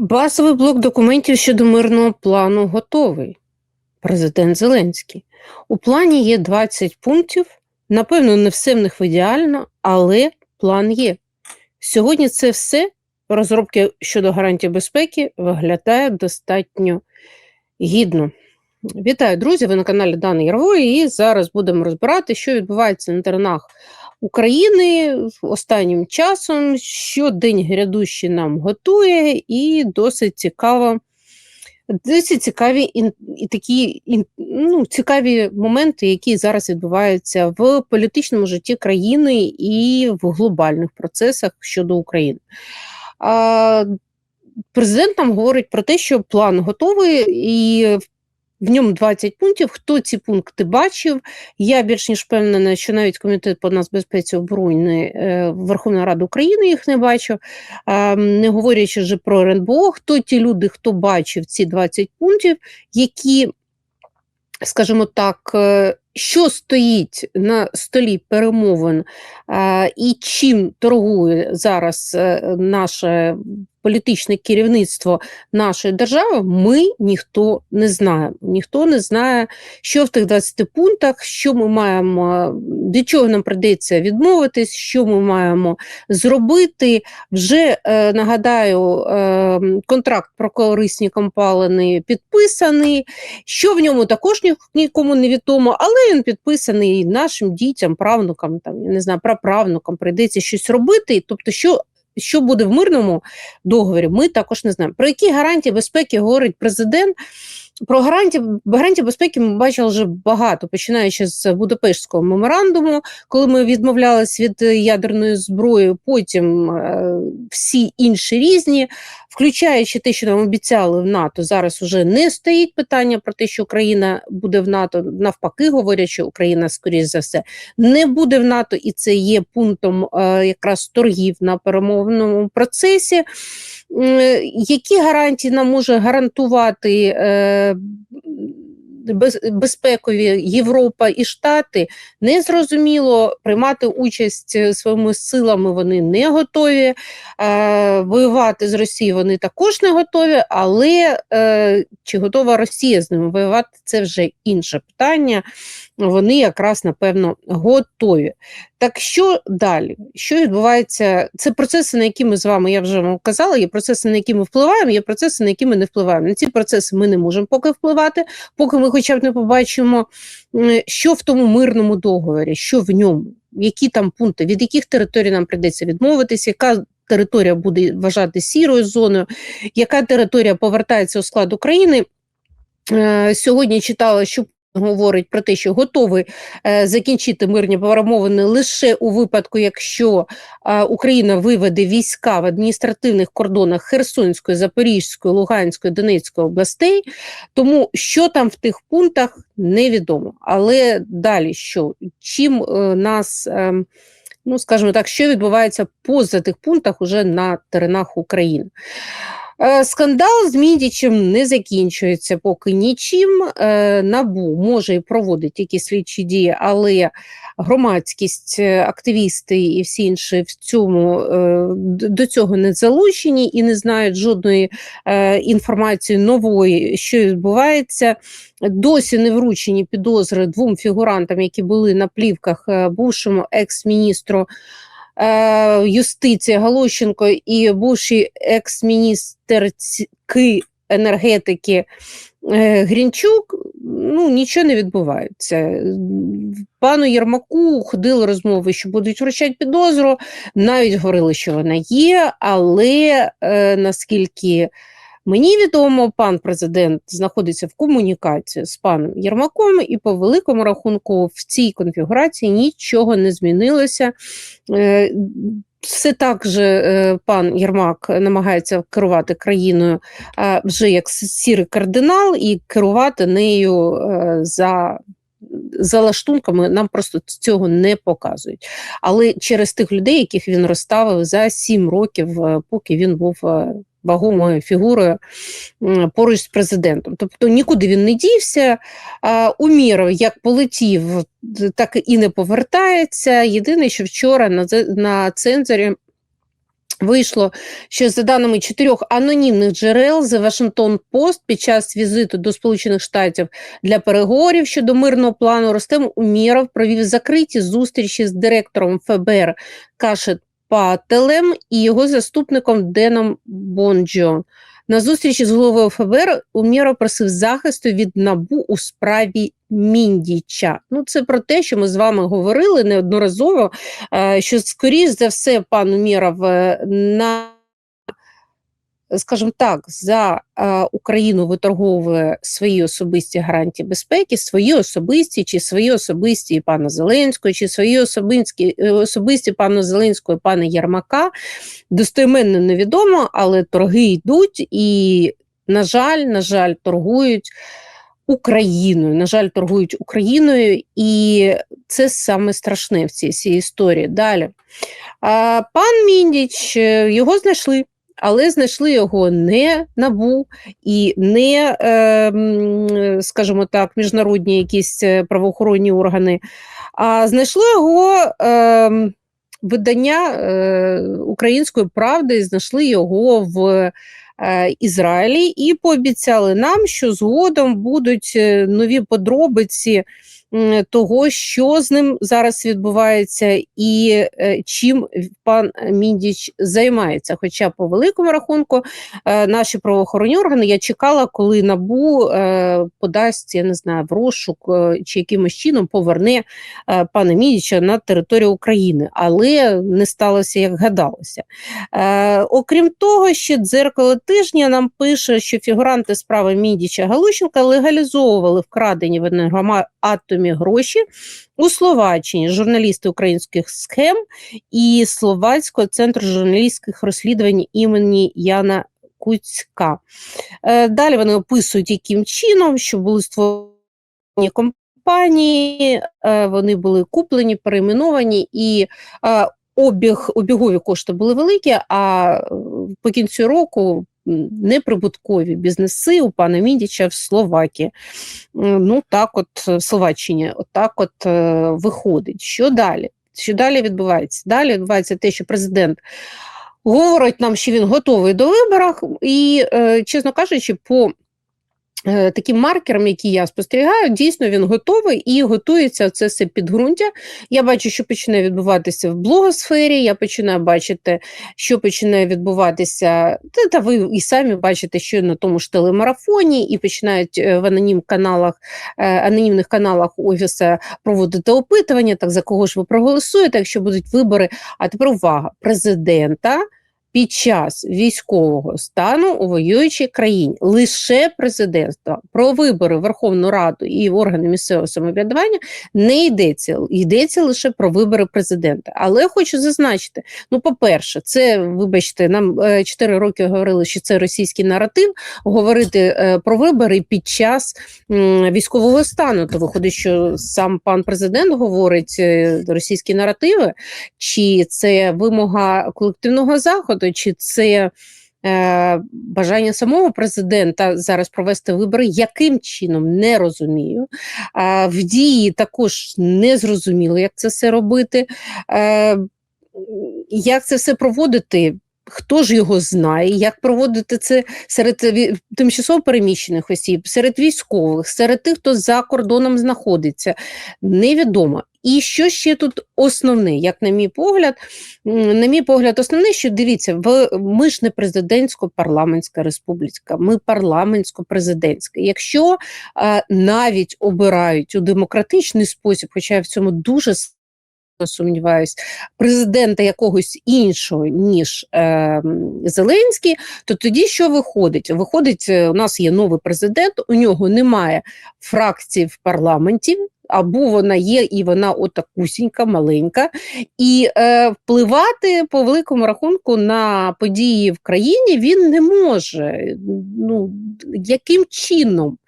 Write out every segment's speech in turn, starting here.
Базовий блок документів щодо мирного плану готовий. Президент Зеленський. У плані є 20 пунктів. Напевно, не все в них ідеально, але план є. Сьогодні це все розробки щодо гарантій безпеки виглядає достатньо гідно. Вітаю, друзі! Ви на каналі Дани Ярової, і зараз будемо розбирати, що відбувається на теренах України останнім часом, що день грядущий нам готує, і досить цікаво. Досить цікаві і, такі ну, цікаві моменти, які зараз відбуваються в політичному житті країни і в глобальних процесах щодо України. А, Президент нам говорить про те, що план готовий, і в ньому 20 пунктів. Хто ці пункти бачив? Я більш ніж впевнена, що навіть комітет по нацбезпеці оборони е, Верховної Ради України їх не бачив, не говорячи вже про РНБО. Хто ті люди, хто бачив ці 20 пунктів, які, скажімо так, е, що стоїть на столі перемовин і чим торгує зараз е, наше політичне керівництво нашої держави, ми ніхто не знаємо. Ніхто не знає, що в тих 20 пунктах, що ми маємо, від чого нам прийдеться відмовитись, що ми маємо зробити. Вже е, нагадаю, е, контракт про корисні компалини підписаний, що в ньому також нікому не відомо, але він підписаний нашим дітям, правнукам, там я не знаю, праправнукам прийдеться щось робити. Тобто, що що буде в мирному договорі, ми також не знаємо. Про які гарантії безпеки говорить президент? Про гарантії гарантії безпеки ми бачили вже багато, починаючи з Будапештського меморандуму, коли ми відмовлялись від ядерної зброї, потім е, всі інші різні, включаючи те, що нам обіцяли в НАТО, зараз вже не стоїть питання про те, що Україна буде в НАТО. Навпаки, говорять, що Україна, скоріш за все, не буде в НАТО, і це є пунктом е, якраз торгів на перемовному процесі. Які гарантії нам може гарантувати е, безпекові Європа і Штати незрозуміло приймати участь е, своїми силами вони не готові. Е, воювати з Росією вони також не готові, але е, чи готова Росія з ними воювати, це вже інше питання. Вони якраз напевно готові. Так що далі? Що відбувається? Це процеси, на які ми з вами, я вже вам казала, є процеси, на які ми впливаємо, є процеси, на які ми не впливаємо. На ці процеси ми не можемо поки впливати, поки ми хоча б не побачимо, що в тому мирному договорі, що в ньому, які там пункти, від яких територій нам прийдеться відмовитися, яка територія буде вважати сірою зоною, яка територія повертається у склад України. Е, сьогодні читала, що говорить про те, що готовий е, закінчити мирні перемовини лише у випадку, якщо е, Україна виведе війська в адміністративних кордонах Херсонської, Запорізької, Луганської, Донецької областей. Тому що там в тих пунктах невідомо. Але далі що чим е, нас. Е, Ну, скажімо так, що відбувається поза тих пунктах уже на теренах України. Е, скандал з Мідічем не закінчується поки нічим. Е, Набу може і проводить якісь слідчі дії, але громадськість, е, активісти і всі інші в цьому до цього не залучені і не знають жодної інформації нової, що відбувається. Досі не вручені підозри двом фігурантам, які були на плівках бувшому екс-міністру. Е, юстиції Галущенко і бувші екс-міністерки енергетики е, Грінчук, ну нічого не відбувається. Пану Єрмаку ходили розмови, що будуть вручати підозру, навіть говорили, що вона є, але е, наскільки Мені відомо, пан президент знаходиться в комунікації з паном Єрмаком, і по великому рахунку в цій конфігурації нічого не змінилося. Е, все так же е, пан Єрмак намагається керувати країною вже як сірий кардинал, і керувати нею е, за. За лаштунками нам просто цього не показують. Але через тих людей, яких він розставив за сім років, поки він був вагомою фігурою поруч з президентом. Тобто нікуди він не дівся, Уміров як полетів, так і не повертається. Єдине, що вчора на на цензорі Вийшло, що за даними чотирьох анонімних джерел The Washington Post під час візиту до Сполучених Штатів для переговорів щодо мирного плану Ростем Умєров провів закриті зустрічі з директором ФБР Кашет Пателем і його заступником Деном Бонджо. На зустрічі з головою ФБР Уміро просив захисту від набу у справі Міндіча. Ну, це про те, що ми з вами говорили неодноразово, е, що скоріш за все пан Умєров е, на скажімо так, за е, Україну виторговує свої особисті гарантії безпеки, свої особисті, чи свої особисті пана Зеленського, чи свої особисті, е, особисті пана Зеленського і пана Єрмака. Достойменно невідомо, але торги йдуть і, на жаль, на жаль, торгують. Україною, на жаль, торгують Україною, і це саме страшне в цій, цій історії. Далі. А, Пан Міндіч його знайшли але знайшли його не набу і не, е, скажімо так, міжнародні якісь е, правоохоронні органи, а знайшло його е, видання е, української правди, знайшли його в. Е, Ізраїлі і пообіцяли нам, що згодом будуть нові подробиці того, що з ним зараз відбувається, і е, чим пан Міндіч займається. Хоча, по великому рахунку, е, наші правоохоронні органи я чекала, коли набу е, подасть, я не знаю, в розшук чи якимось чином поверне пана Міндіча на територію України, але не сталося, як гадалося. Окрім того, ще дзеркало тижня нам пише, що фігуранти справи Міндіча Галущенка легалізовували вкрадені в енергоатомі невідомі гроші у Словаччині журналісти українських схем і Словацького центру журналістських розслідувань імені Яна Куцька. Е, далі вони описують, яким чином, що були створені компанії, е, вони були куплені, перейменовані і е, обіг, обігові кошти були великі, а по кінцю року неприбуткові бізнеси у пана Міндіча в Словакії. Ну так, от в Словаччині, от, от е, виходить. Що далі? Що далі відбувається? Далі відбувається те, що президент. Говорить нам, що він готовий до виборів, і, е, чесно кажучи, по Е, таким маркером, який я спостерігаю, дійсно він готовий і готується це все підґрунтя. Я бачу, що починає відбуватися в блогосфері, я починаю бачити, що починає відбуватися, та, та ви і самі бачите, що на тому ж телемарафоні, і починають е, в анонім каналах, е, анонімних каналах Офіса проводити опитування, так за кого ж ви проголосуєте, якщо будуть вибори. А тепер увага президента під час військового стану у воюючій країні лише президентство про вибори в Верховну Раду і органи місцевого самоврядування не йдеться. Йдеться лише про вибори президента. Але хочу зазначити: ну, по-перше, це, вибачте, нам 4 е, роки говорили, що це російський наратив говорити е, про вибори під час військового стану. То виходить, що сам пан президент говорить е, російські наративи, чи це вимога колективного заходу чи це е, бажання самого президента зараз провести вибори, яким чином не розумію. Е, в дії також не зрозуміло, як це все робити. Е, як це все проводити? Хто ж його знає, як проводити це серед тимчасово переміщених осіб, серед військових, серед тих, хто за кордоном знаходиться, невідомо. І що ще тут основне, як на мій погляд, на мій погляд, основне, що дивіться, ми ж не президентсько-парламентська республіка, ми парламентсько-президентська. Якщо навіть обирають у демократичний спосіб, хоча в цьому дуже Сумніваюсь, президента якогось іншого, ніж е, Зеленський, то тоді що виходить? Виходить, е, у нас є новий президент, у нього немає фракції в парламенті, або вона є, і вона отакусінька, маленька, і е, впливати по великому рахунку на події в країні він не може. Ну, Яким чином?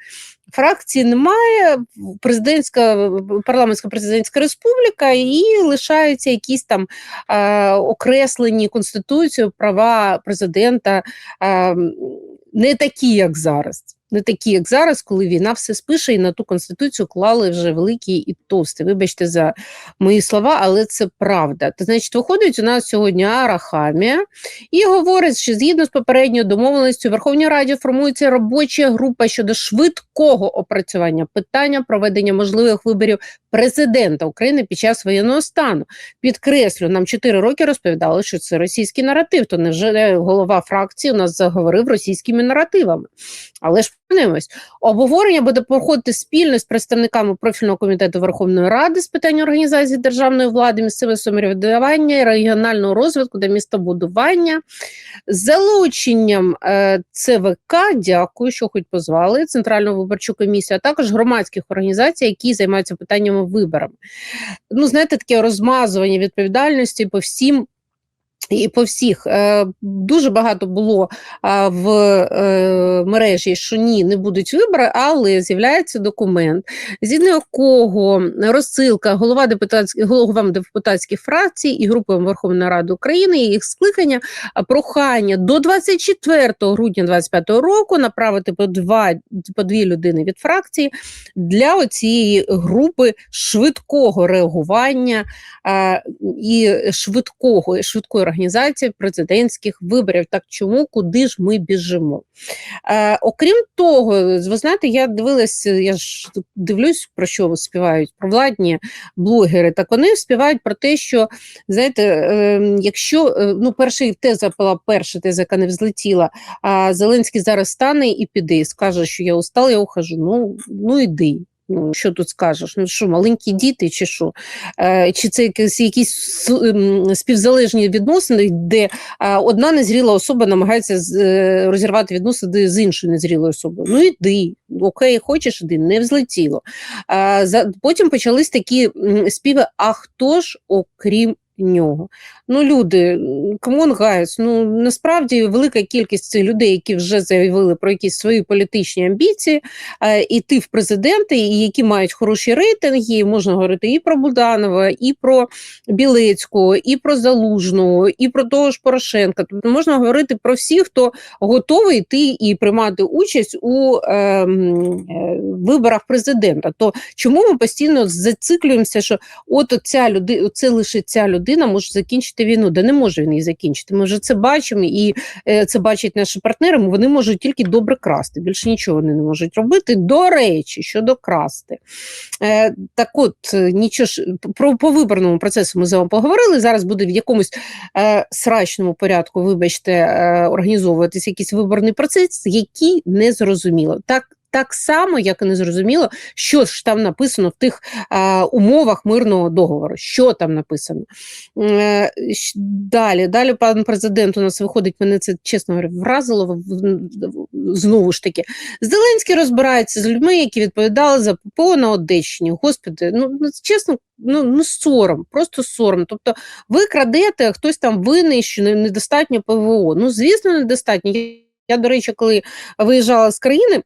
Фракції немає, президентська парламентська президентська республіка, і лишаються якісь там е, окреслені конституцією права президента е, не такі, як зараз. Не такі, як зараз, коли війна все спише, і на ту конституцію клали вже великий і товстий. Вибачте за мої слова, але це правда. То значить, виходить у нас сьогодні Арахамія і говорить, що згідно з попередньою домовленістю в Верховній Раді формується робоча група щодо швидкого опрацювання питання проведення можливих виборів президента України під час воєнного стану. Підкреслю, нам 4 роки розповідали, що це російський наратив. То невже голова фракції у нас заговорив російськими наративами? Але ж подивимось, обговорення буде проходити спільно з представниками профільного комітету Верховної Ради з питань організації державної влади, місцевого самоврядування, регіонального розвитку та містобудування, з залученням е, ЦВК. Дякую, що хоч позвали Центральну виборчу комісію, а також громадських організацій, які займаються питаннями виборами. Ну, знаєте, таке розмазування відповідальності по всім. І по всіх. Е, дуже багато було е, в е, мережі, що ні, не будуть вибори, але з'являється документ, згідно якого розсилка голова депутатських головам депутатських фракцій і групам Верховної Ради України і їх скликання прохання до 24 грудня 2025 року направити по два по дві людини від фракції для цієї групи швидкого реагування і швидкого швидкої організації президентських виборів. Так чому куди ж ми біжимо? Е, окрім того, ви знаєте, я дивилася, я ж дивлюсь, про що співають про владні блогери. Так вони співають про те, що знаєте, е, якщо е, ну перша теза була перша теза, яка не взлетіла, а Зеленський зараз стане і піде, і скаже, що я устал, я ухожу. Ну ну іди. Ну, що тут скажеш? Ну що, маленькі діти, чи що? Е, Чи це якісь якісь співзалежні відносини, де е, одна незріла особа намагається е, розірвати відносини з іншою незрілою особою? Ну іди, окей, хочеш іди, не взлетіло. Е, потім почались такі співи: а хто ж, окрім нього. Ну, люди, камон гайс, ну насправді велика кількість цих людей, які вже заявили про якісь свої політичні амбіції, е, іти в президенти, і які мають хороші рейтинги, можна говорити і про Буданова, і про Білецького, і про Залужного, і про того ж Порошенка. Тобто можна говорити про всіх, хто готовий йти і приймати участь у е, е, виборах президента. То чому ми постійно зациклюємося, що от ця людина, це лише ця людина може закінчити війну? Да не може він її закінчити. Ми вже це бачимо, і е, це бачать наші партнери. Вони можуть тільки добре красти. Більше нічого вони не можуть робити. До речі, щодо красти. Е, так от нічого ж про по виборному процесу ми з вами поговорили. Зараз буде в якомусь е, срачному порядку, вибачте, е, організовуватись якийсь виборний процес, який не зрозуміло. Так так само, як і не зрозуміло, що ж там написано в тих е, умовах мирного договору. Що там написано? Е, далі, далі пан президент у нас виходить, мене це чесно говоря, вразило знову ж таки. Зеленський розбирається з людьми, які відповідали за ППО на Одещині. Господи, ну, ну чесно. Ну, ну сором, просто сором. Тобто ви крадете, а хтось там винний, недостатньо ПВО. Ну, звісно, недостатньо. Я, до речі, коли виїжджала з країни,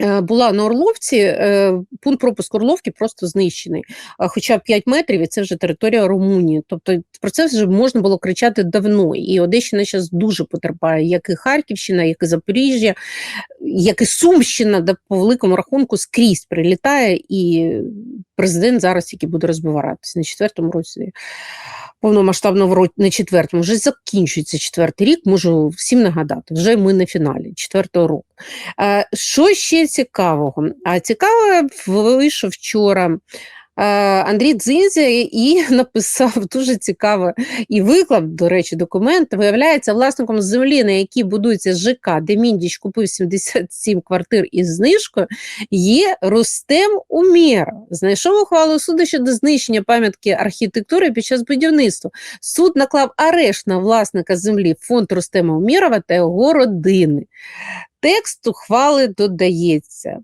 була на Орловці, е, пункт пропуску Орловки просто знищений. Хоча 5 метрів і це вже територія Румунії. Тобто про це вже можна було кричати давно. І Одещина зараз дуже потерпає, як і Харківщина, як і Запоріжжя, як і Сумщина, де по великому рахунку скрізь прилітає, і президент зараз тільки буде розбиратися на четвертому році повномасштабного року не четвертому, вже закінчується четвертий рік, можу всім нагадати, вже ми на фіналі четвертого року. Е, що ще цікавого? А цікаво вийшов вчора. Е, Андрій Дзинзя і написав дуже цікаво і виклав, до речі, документ. Виявляється, власником землі, на якій будується ЖК, де Міндіч купив 77 квартир із знижкою, є Рустем Умєра. Знайшов ухвалу суду щодо знищення пам'ятки архітектури під час будівництва. Суд наклав арешт на власника землі фонд Рустема Умєрова та його родини. Текст ухвали додається.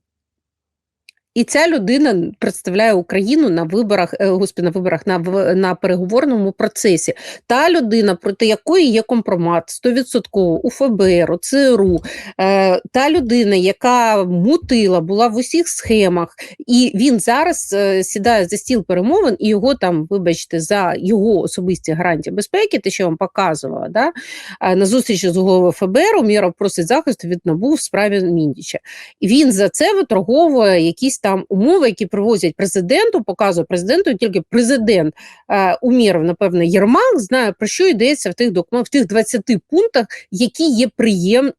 І ця людина представляє Україну на виборах, е, господи, на виборах на, на переговорному процесі. Та людина, проти якої є компромат 100% у ФБР, ЦРУ, е, та людина, яка мутила, була в усіх схемах, і він зараз е, сідає за стіл перемовин, і його там, вибачте, за його особисті гарантії безпеки, те, що я вам показувала, да, е, на зустрічі з головою ФБР Умєров просить захисту від НАБУ в справі Міндіча. Він за це виторговує якісь умови, які привозять президенту, показує президенту, тільки президент е, умірив, напевно, Єрмак знає, про що йдеться в тих документах, в тих 20 пунктах, які є приєм,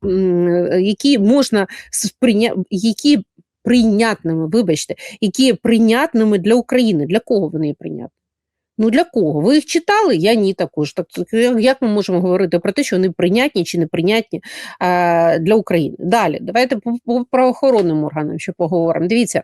які можна сприйня... які прийнятними, вибачте, які є прийнятними для України. Для кого вони є прийнятні? Ну для кого? Ви їх читали? Я ні також. Так як- як ми можемо говорити про те, що вони прийнятні чи неприйнятні е, для України? Далі, давайте по, по правоохоронним органам ще поговоримо. Дивіться,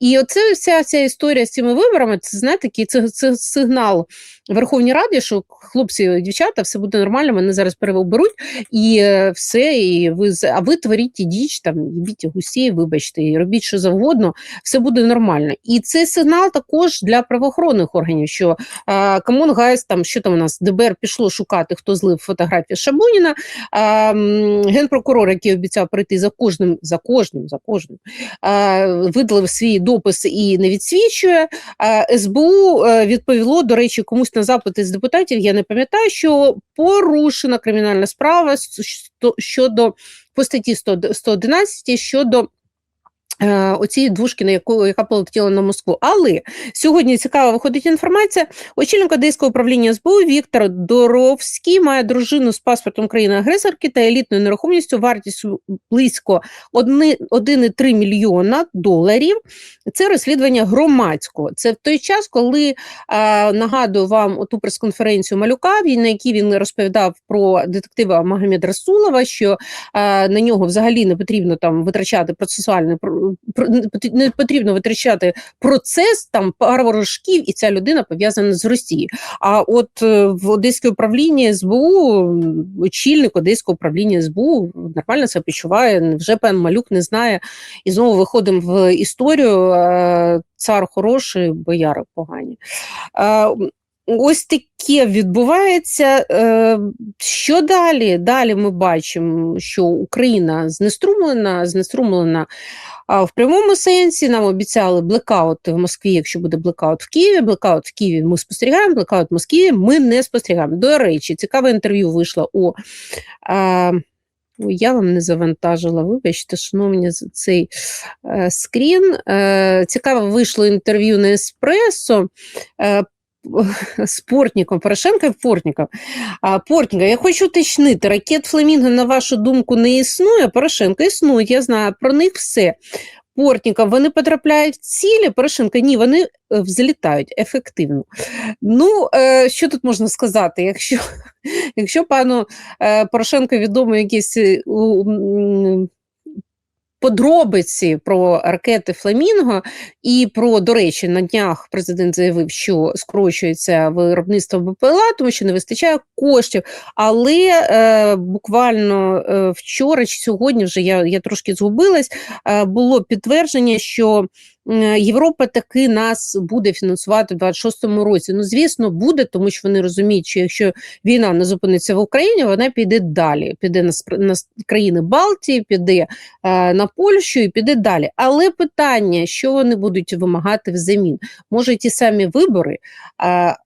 і оце вся ця історія з цими виборами, це знаєте, такий це, це сигнал Верховній Раді, що хлопці, дівчата, все буде нормально, мене зараз переоберуть, і е, все, і ви а ви творіть і діч, там їбіть гусей, вибачте, і робіть що завгодно, все буде нормально. І це сигнал також для правоохоронних органів, що Камон Гайс, там що там у нас ДБР пішло шукати, хто злив фотографії Шабуніна. Генпрокурор, який обіцяв прийти за кожним, за кожним, за кожним, видалив свій допис і не відсвічує. СБУ е, відповіло, до речі, комусь на запити з депутатів, я не пам'ятаю, що порушена кримінальна справа щодо по статті 100 111 щодо е, оцієї двушки, на яку яка полетіла на Москву. Але сьогодні цікава виходить інформація. Очільник Одеського управління СБУ Віктор Доровський має дружину з паспортом країни-агресорки та елітною нерухомістю вартістю близько 1,3 мільйона доларів. Це розслідування громадського. Це в той час, коли е, нагадую вам оту прес-конференцію Малюка, на якій він розповідав про детектива Магомед Расулова, що е, на нього взагалі не потрібно там витрачати процесуальний про- про- не потрібно витрачати процес там пару рожків, і ця людина пов'язана з Росією. А от е, в Одеське управління СБУ, очільник Одеського управління СБУ нормально себе почуває. Вже пан Малюк не знає. І знову виходимо в історію. е, Цар хороший, бояри погані. Ось таке відбувається. Е, Що далі? Далі ми бачимо, що Україна знеструмлена, знеструмлена в прямому сенсі. Нам обіцяли блекаут в Москві, якщо буде блекаут в Києві. Блекаут в Києві ми спостерігаємо, блекаут в Москві ми не спостерігаємо. До речі, цікаве інтерв'ю вийшло у. А, я вам не завантажила, вибачте, шановні, за цей е, скрін. Е, цікаво вийшло інтерв'ю на Еспресо. Е, з Портніком, і Портніком. А, Портніка, я хочу уточнити, ракет Фламінго, на вашу думку, не існує, Порошенко існує, я знаю про них все. Портніка, вони потрапляють в цілі, Порошенко, ні, вони е, взлітають ефективно. Ну, е, що тут можна сказати? Якщо, якщо пану е, Порошенко відомо якісь е, у, подробиці про ракети Фламінго і про, до речі, на днях президент заявив, що скорочується виробництво БПЛА, тому що не вистачає коштів. Але е, буквально е, вчора чи сьогодні вже я, я трошки згубилась, е, було підтвердження, що Європа таки нас буде фінансувати в 26-му році. Ну, звісно, буде, тому що вони розуміють, що якщо війна не зупиниться в Україні, вона піде далі. Піде на, на країни Балтії, піде е, на Польщу і піде далі. Але питання, що вони будуть вимагати взамін? Може, ті самі вибори. Е,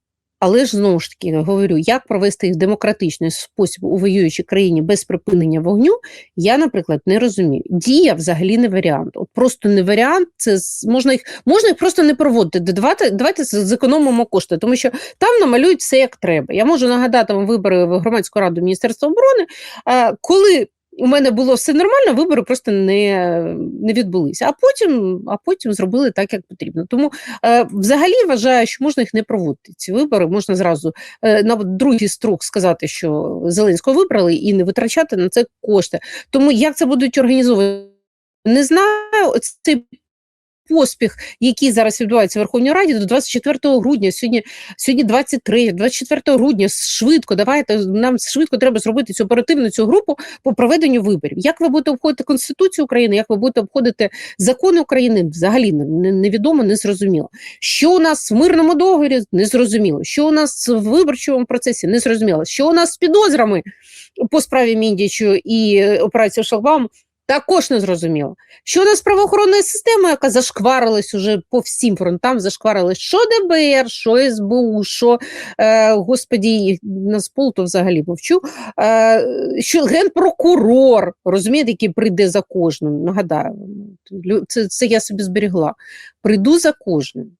але ж знову ж таки говорю, як провести їх в демократичний спосіб у воюючій країні без припинення вогню, я, наприклад, не розумію. Дія взагалі не варіант. От просто не варіант. Це можна їх можна їх просто не проводити. Давайте, давайте зекономимо кошти, тому що там намалюють все як треба. Я можу нагадати вам вибори в громадську раду Міністерства оборони, коли. У мене було все нормально, вибори просто не, не відбулися. А потім, а потім зробили так, як потрібно. Тому е, взагалі вважаю, що можна їх не проводити. Ці вибори можна зразу е, на другий строк сказати, що Зеленського вибрали, і не витрачати на це кошти. Тому як це будуть організовувати, не знаю. Цей поспіх, який зараз відбувається в Верховній Раді, до 24 грудня. Сьогодні сьогодні 23, 24 грудня. Швидко давайте нам швидко треба зробити цю оперативну цю групу по проведенню виборів. Як ви будете обходити Конституцію України? Як ви будете обходити закони України? Взагалі невідомо, не зрозуміло. Що у нас в мирному договорі? Не зрозуміло. Що у нас в виборчому процесі? Не зрозуміло. Що у нас з підозрами по справі Міндічу і операцію Шлагбаум? Також не зрозуміло. Що у нас з правоохоронною системою, яка зашкварилась уже по всім фронтам, зашкварилась що ДБР, що СБУ, що е, господі, Нацпол, то взагалі мовчу. Е, що генпрокурор, розумієте, який прийде за кожним. Нагадаю, це, це я собі зберігла. Прийду за кожним.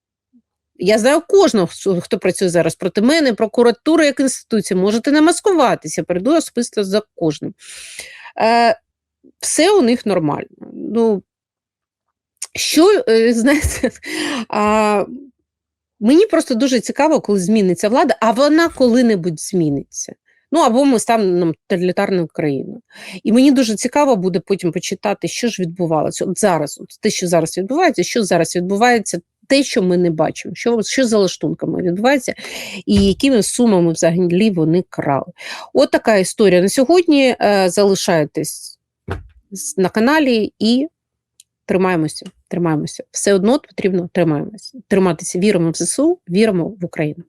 Я знаю кожного, хто- працює зараз проти мене, прокуратура як інституція, можете не маскуватися, прийду особисто за кожним. Е, все у них нормально. Ну, що, е, знаєте, а, мені просто дуже цікаво, коли зміниться влада, а вона коли-небудь зміниться. Ну, або ми станемо тоталітарною країною. І мені дуже цікаво буде потім почитати, що ж відбувалося. От зараз, от те, що зараз відбувається, що зараз відбувається, те, що ми не бачимо, що, що за лаштунками відбувається, і якими сумами взагалі вони крали. От така історія на сьогодні. Е, залишайтесь на каналі і тримаємося. Тримаємося. Все одно потрібно тримаємося. Триматися. Віримо в ЗСУ, віримо в Україну.